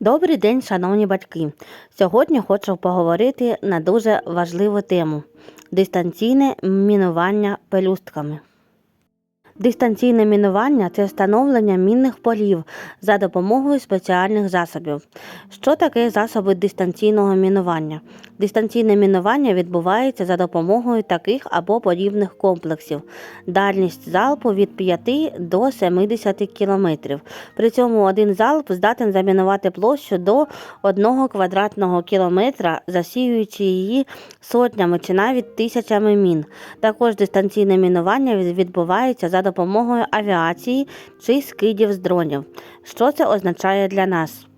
Добрий день, шановні батьки. Сьогодні хочу поговорити на дуже важливу тему дистанційне мінування пелюстками. Дистанційне мінування це встановлення мінних полів за допомогою спеціальних засобів. Що таке засоби дистанційного мінування? Дистанційне мінування відбувається за допомогою таких або подібних комплексів. Дальність залпу від 5 до 70 км. При цьому один залп здатен замінувати площу до 1 квадратного кілометра, засіюючи її сотнями чи навіть тисячами мін. Також дистанційне мінування від- відбувається за допомогою авіації чи скидів з дронів. Що це означає для нас?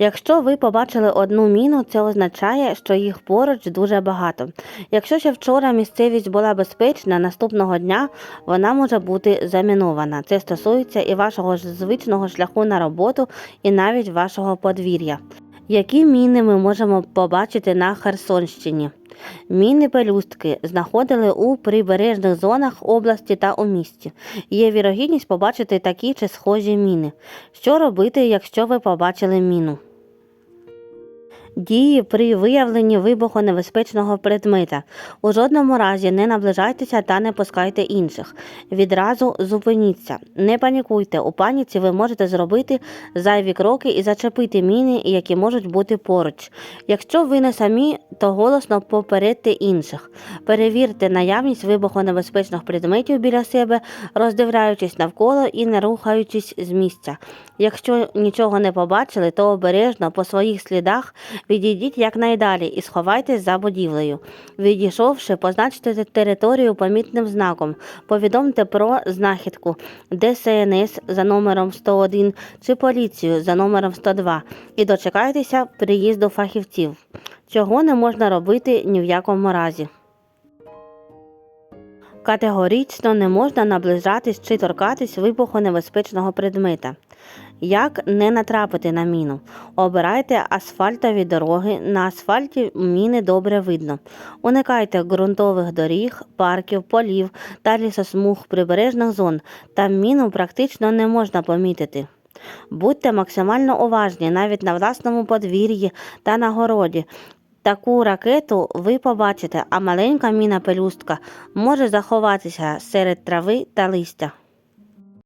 Якщо ви побачили одну міну, це означає, що їх поруч дуже багато. Якщо ще вчора місцевість була безпечна, наступного дня вона може бути замінована. Це стосується і вашого звичного шляху на роботу, і навіть вашого подвір'я. Які міни ми можемо побачити на Херсонщині? Міни пелюстки знаходили у прибережних зонах області та у місті. Є вірогідність побачити такі чи схожі міни. Що робити, якщо ви побачили міну? Дії при виявленні вибухонебезпечного предмета. У жодному разі не наближайтеся та не пускайте інших. Відразу зупиніться. Не панікуйте. У паніці ви можете зробити зайві кроки і зачепити міни, які можуть бути поруч. Якщо ви не самі, то голосно попередьте інших. Перевірте наявність вибухонебезпечних предметів біля себе, роздивляючись навколо і не рухаючись з місця. Якщо нічого не побачили, то обережно по своїх слідах відійдіть якнайдалі і сховайтесь за будівлею. Відійшовши, позначте територію помітним знаком, повідомте про знахідку ДСНС за номером 101 чи поліцію за номером 102 і дочекайтеся приїзду фахівців. Чого не можна робити ні в якому разі. Категорично не можна наближатись чи торкатись вибухонебезпечного предмета. Як не натрапити на міну? Обирайте асфальтові дороги. На асфальті міни добре видно. Уникайте ґрунтових доріг, парків, полів та лісосмуг прибережних зон. Там міну практично не можна помітити. Будьте максимально уважні навіть на власному подвір'ї та на городі. Таку ракету ви побачите, а маленька міна пелюстка може заховатися серед трави та листя.